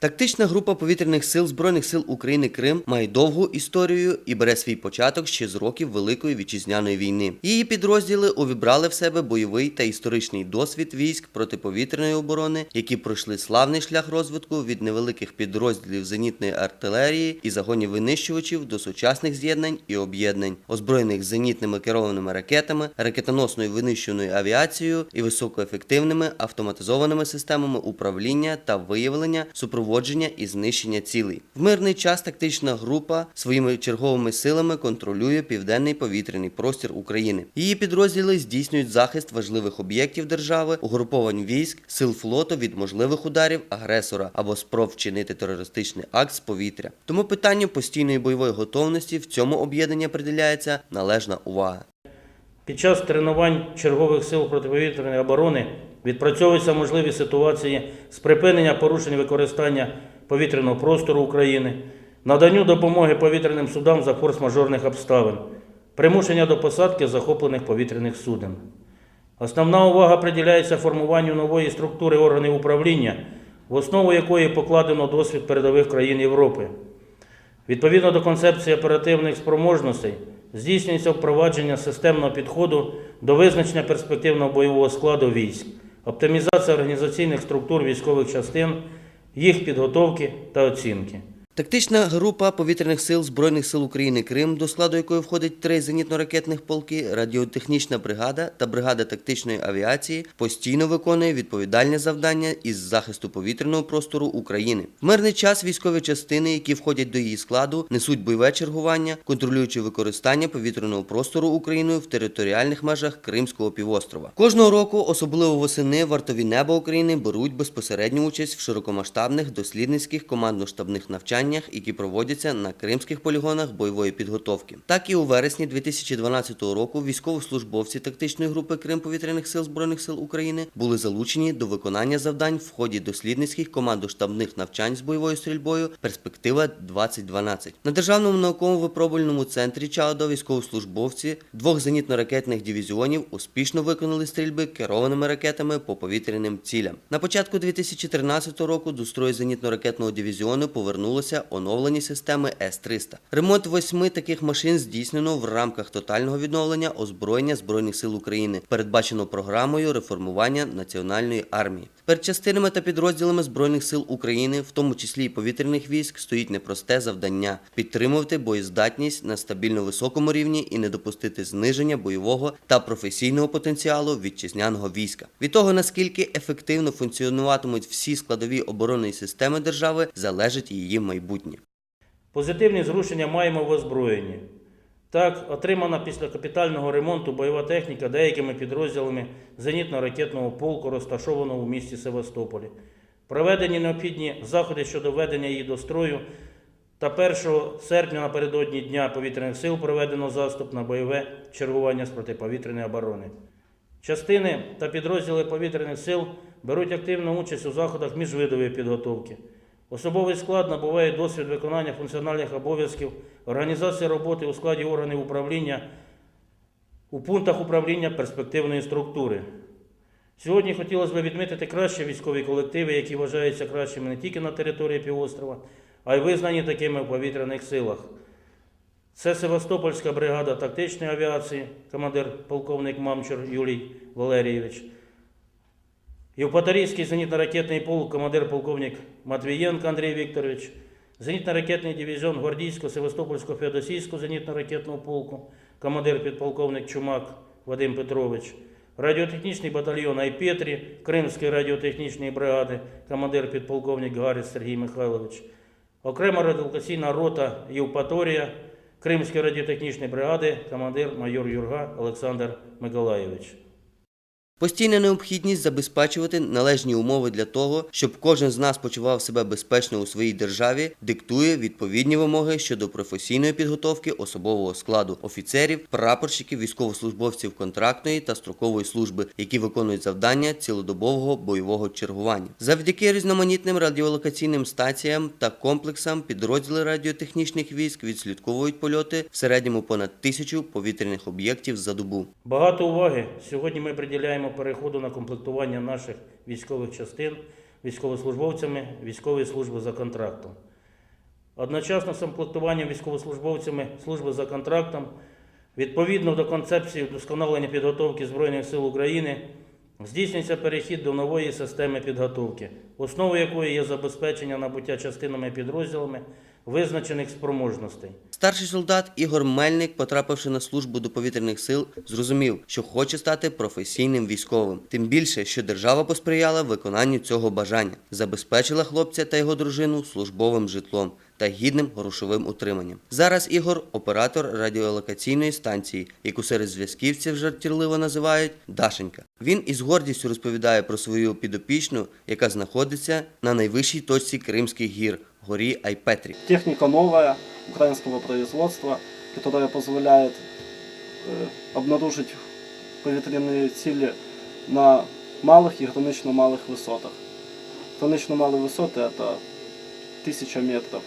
Тактична група повітряних сил Збройних сил України Крим має довгу історію і бере свій початок ще з років Великої вітчизняної війни. Її підрозділи увібрали в себе бойовий та історичний досвід військ протиповітряної оборони, які пройшли славний шлях розвитку від невеликих підрозділів зенітної артилерії і загонів винищувачів до сучасних з'єднань і об'єднань, озброєних зенітними керованими ракетами, ракетоносною винищуваною авіацією і високоефективними автоматизованими системами управління та виявлення, супроводження і знищення цілей. В мирний час тактична група своїми черговими силами контролює південний повітряний простір України. Її підрозділи здійснюють захист важливих об'єктів держави, угруповань військ, сил флоту від можливих ударів агресора або спроб вчинити терористичний акт з повітря. Тому питанню постійної бойової готовності в цьому об'єднанні приділяється належна увага. Під час тренувань чергових сил протиповітряної оборони відпрацьовуються можливі ситуації з припинення порушень використання повітряного простору України, наданню допомоги повітряним судам за форс-мажорних обставин, примушення до посадки захоплених повітряних суден. Основна увага приділяється формуванню нової структури органів управління, в основу якої покладено досвід передових країн Європи. Відповідно до концепції оперативних спроможностей, здійснюється впровадження системного підходу до визначення перспективного бойового складу військ, оптимізація організаційних структур військових частин, їх підготовки та оцінки. Тактична група повітряних сил Збройних сил України Крим, до складу якої входить три зенітно-ракетних полки, радіотехнічна бригада та бригада тактичної авіації, постійно виконує відповідальне завдання із захисту повітряного простору України. В мирний час військові частини, які входять до її складу, несуть бойове чергування, контролюючи використання повітряного простору Україною в територіальних межах Кримського півострова. Кожного року, особливо восени, вартові неба України беруть безпосередню участь в широкомасштабних дослідницьких командно-штабних навчаннях, які проводяться на кримських полігонах бойової підготовки. Так і у вересні 2012 року військовослужбовці тактичної групи Крим повітряних сил збройних сил України були залучені до виконання завдань в ході дослідницьких командо-штабних навчань з бойовою стрільбою Перспектива 2012 на державному науковому випробувальному центрі ЧАОДО військовослужбовці двох зенітно-ракетних дивізіонів успішно виконали стрільби керованими ракетами по повітряним цілям. На початку 2013 року до строю зенітно-ракетного дивізіону повернулися оновлені системи С-300. Ремонт восьми таких машин здійснено в рамках тотального відновлення озброєння Збройних сил України, передбачено програмою реформування національної армії. Перед частинами та підрозділами Збройних сил України, в тому числі і повітряних військ, стоїть непросте завдання підтримувати боєздатність на стабільно високому рівні і не допустити зниження бойового та професійного потенціалу вітчизняного війська. Від того наскільки ефективно функціонуватимуть всі складові оборонної системи держави, залежить її майбутнє. Позитивні зрушення маємо в озброєнні. Так, отримана після капітального ремонту бойова техніка деякими підрозділами зенітно-ракетного полку, розташованого в місті Севастополі. Проведені необхідні заходи щодо введення її до строю. Та 1 серпня напередодні Дня повітряних сил проведено заступ на бойове чергування з протиповітряної оборони. Частини та підрозділи повітряних сил беруть активну участь у заходах міжвидової підготовки. Особовий склад набуває досвід виконання функціональних обов'язків, організації роботи у складі органів управління у пунктах управління перспективної структури. Сьогодні хотілося б відмітити кращі військові колективи, які вважаються кращими не тільки на території півострова, а й визнані такими в повітряних силах. Це Севастопольська бригада тактичної авіації, командир полковник Мамчур Юлій Валерійович. Євпаторійський зенітно-ракетний полк, командир полковник Матвієнко Андрій Вікторович, зенітно-ракетний дивізіон Гвардійсько-Севастопольського Феодосійського зенітно-ракетного полку, командир підполковник Чумак Вадим Петрович, радіотехнічний батальйон Айпетрі, Кримської радіотехнічної бригади, командир підполковник Гаріс Сергій Михайлович, окрема радіолокаційна рота Євпаторія, Кримської радіотехнічної бригади, командир майор Юрга Олександр Миколайович. Постійна необхідність забезпечувати належні умови для того, щоб кожен з нас почував себе безпечно у своїй державі, диктує відповідні вимоги щодо професійної підготовки особового складу офіцерів, прапорщиків, військовослужбовців контрактної та строкової служби, які виконують завдання цілодобового бойового чергування. Завдяки різноманітним радіолокаційним стаціям та комплексам підрозділи радіотехнічних військ відслідковують польоти в середньому понад тисячу повітряних об'єктів за добу. Багато уваги сьогодні ми приділяємо переходу на комплектування наших військових частин військовослужбовцями військової служби за контрактом. Одночасно з комплектуванням військовослужбовцями служби за контрактом, відповідно до концепції вдосконалення підготовки Збройних сил України, здійснюється перехід до нової системи підготовки, основою якої є забезпечення набуття частинами і підрозділами визначених спроможностей. Старший солдат Ігор Мельник, потрапивши на службу до повітряних сил, зрозумів, що хоче стати професійним військовим. Тим більше, що держава посприяла виконанню цього бажання, забезпечила хлопця та його дружину службовим житлом та гідним грошовим утриманням. Зараз Ігор оператор радіолокаційної станції, яку серед зв'язківців жартівливо називають Дашенька. Він із гордістю розповідає про свою підопічну, яка знаходиться на найвищій точці Кримських гір горі Айпетрі. Техника новая, украинского производства, которая позволяет э, обнаружить повітряні цілі на малых и гранично малых высотах. Гранично малые высоты это 1000 метров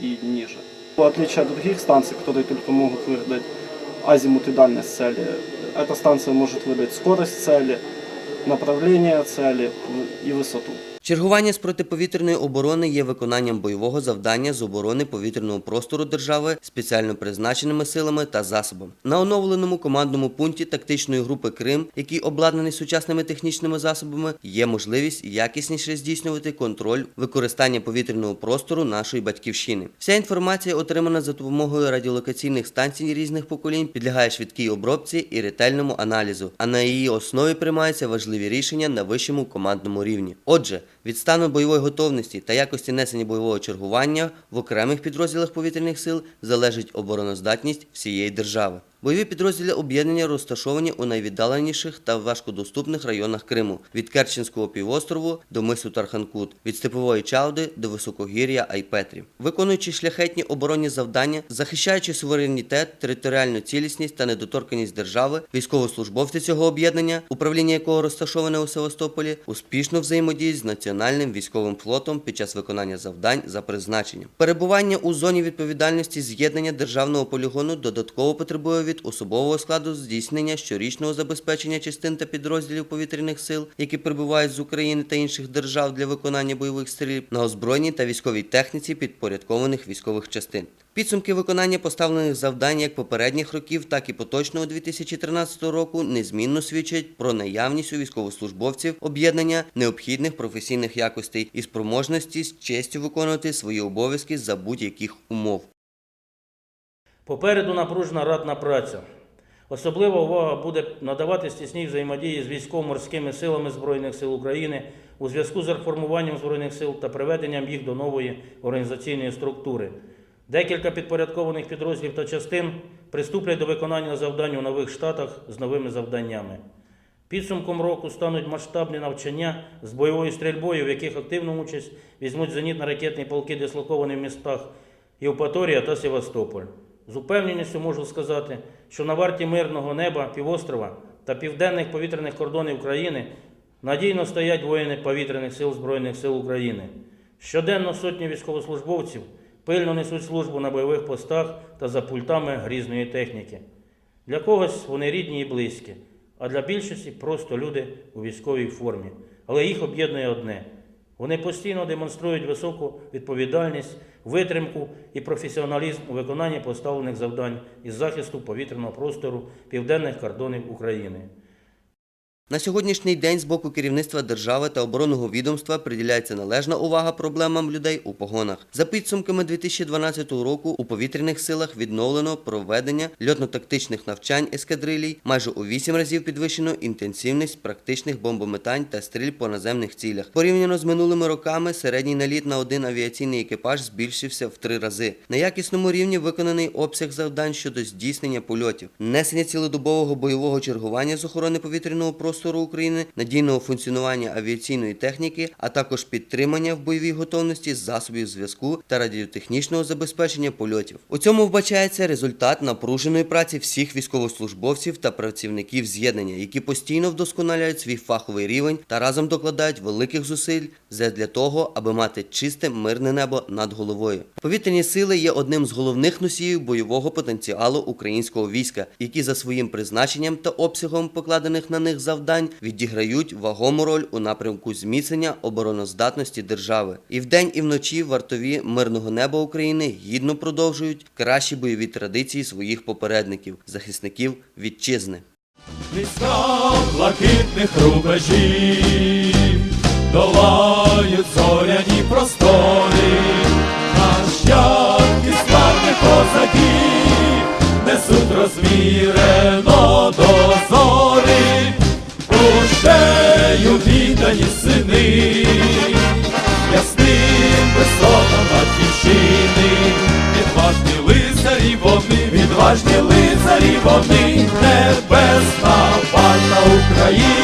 и ниже. В отличие от других станций, которые только могут выдать азимут и дальность цели, эта станция может выдать скорость цели, направление цели и высоту. Чергування з протиповітряної оборони є виконанням бойового завдання з оборони повітряного простору держави спеціально призначеними силами та засобами. На оновленому командному пункті тактичної групи Крим, який обладнаний сучасними технічними засобами, є можливість якісніше здійснювати контроль використання повітряного простору нашої батьківщини. Вся інформація, отримана за допомогою радіолокаційних станцій різних поколінь, підлягає швидкій обробці і ретельному аналізу, а на її основі приймаються важливі рішення на вищому командному рівні. Отже, від стану бойової готовності та якості несення бойового чергування в окремих підрозділах повітряних сил залежить обороноздатність всієї держави. Бойові підрозділи об'єднання розташовані у найвіддаленіших та важкодоступних районах Криму від Керченського півострову до мису Тарханкут, від степової Чауди до високогір'я Айпетрі, виконуючи шляхетні оборонні завдання, захищаючи суверенітет, територіальну цілісність та недоторканість держави, військовослужбовці цього об'єднання, управління якого розташоване у Севастополі, успішно взаємодіють з національним військовим флотом під час виконання завдань за призначенням. Перебування у зоні відповідальності з'єднання державного полігону додатково потребує від особового складу здійснення щорічного забезпечення частин та підрозділів повітряних сил, які прибувають з України та інших держав для виконання бойових стрільб на озброєній та військовій техніці підпорядкованих військових частин. Підсумки виконання поставлених завдань як попередніх років, так і поточного 2013 року незмінно свідчать про наявність у військовослужбовців об'єднання необхідних професійних якостей і спроможності з честю виконувати свої обов'язки за будь-яких умов. Попереду напружена ратна праця. Особлива увага буде надаватись тісній взаємодії з військово-морськими силами Збройних сил України у зв'язку з реформуванням Збройних сил та приведенням їх до нової організаційної структури. Декілька підпорядкованих підрозділів та частин приступлять до виконання завдань у нових штатах з новими завданнями. Підсумком року стануть масштабні навчання з бойовою стрільбою, в яких активну участь візьмуть зенітно-ракетні полки, дислоковані в містах Євпаторія та Севастополь. З упевненістю можу сказати, що на варті мирного неба півострова та південних повітряних кордонів країни надійно стоять воїни повітряних сил Збройних сил України. Щоденно сотні військовослужбовців пильно несуть службу на бойових постах та за пультами грізної техніки. Для когось вони рідні і близькі, а для більшості просто люди у військовій формі. Але їх об'єднує одне. Вони постійно демонструють високу відповідальність, витримку і професіоналізм у виконанні поставлених завдань із захисту повітряного простору південних кордонів України. На сьогоднішній день з боку керівництва держави та оборонного відомства приділяється належна увага проблемам людей у погонах. За підсумками 2012 року у повітряних силах відновлено проведення льотно-тактичних навчань ескадрилій, майже у 8 разів підвищено інтенсивність практичних бомбометань та стрільб по наземних цілях. Порівняно з минулими роками середній наліт на один авіаційний екіпаж збільшився в три рази. На якісному рівні виконаний обсяг завдань щодо здійснення польотів, несення цілодобового бойового чергування з охорони повітряного простору України, надійного функціонування авіаційної техніки, а також підтримання в бойовій готовності засобів зв'язку та радіотехнічного забезпечення польотів. У цьому вбачається результат напруженої праці всіх військовослужбовців та працівників з'єднання, які постійно вдосконаляють свій фаховий рівень та разом докладають великих зусиль для того, аби мати чисте мирне небо над головою. Повітряні сили є одним з головних носіїв бойового потенціалу українського війська, які за своїм призначенням та обсягом покладених на них завдань завдань відіграють вагому роль у напрямку зміцнення обороноздатності держави. І вдень, і вночі вартові мирного неба України гідно продовжують кращі бойові традиції своїх попередників, захисників вітчизни. Війська блакитних рубежів долають зоряні простори, нащадки славних козаків несуть розмірено до зорі, ясним висотам батьківщини, відважні лицарі вони, відважні лицарі вони, небесна пальна України,